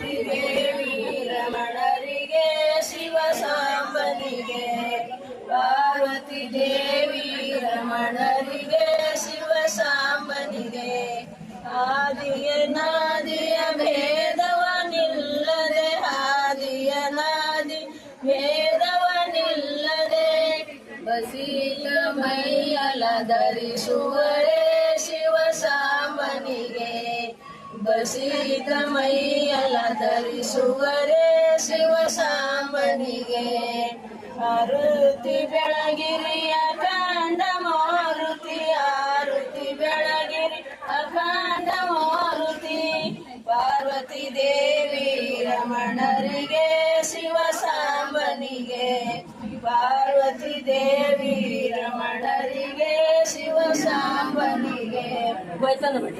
ದೇವಿ ರಮಣರಿಗೆ ಶಿವ ಸಾಂಬನಿಗೆ ಪಾರ್ವತಿ ದೇವಿ ರಮಣರಿಗೆ ಶಿವ ಸಾಂಬನಿಗೆ ಆದಿಯ ನಾದಿಯ ಭೇದವ ನಿಲ್ಲದೆ, ಆದಿಯ ನಾದಿ ಭೇದವ ನಿಲ್ಲದೆ. ಬಸೀಕ ಮೈಯಲ ಧರಿಸುವರೇ ಶಿವ ಸಾಂಬನಿಗೆ ಬಸೀಕ ಮೈಯಲ ಧರಿಸುವರೇ ಶಿವ ಸಾಂಬನಿಗೆ. ಆರುತಿ ಬೆಳಗಿರಿಯ ಕಾಂಡ ಮಾರುತಿ, ಆರುತಿ ಬೆಳಗಿರಿ ಅಖಾಂಡ ಮಾರುತಿ. ಪಾರ್ವತಿ ದೇವಿ ರಮಣರಿಗೆ ಶಿವ ಸಾಂಬನಿಗೆ. ಪಾರ್ವತಿ ದೇವಿ ರಮಣರಿಗೆ ಶಿವ ಸಾಂಬನಿಗೆ. ಹೋಯ್ತಲ್ಲ ಬೇಟ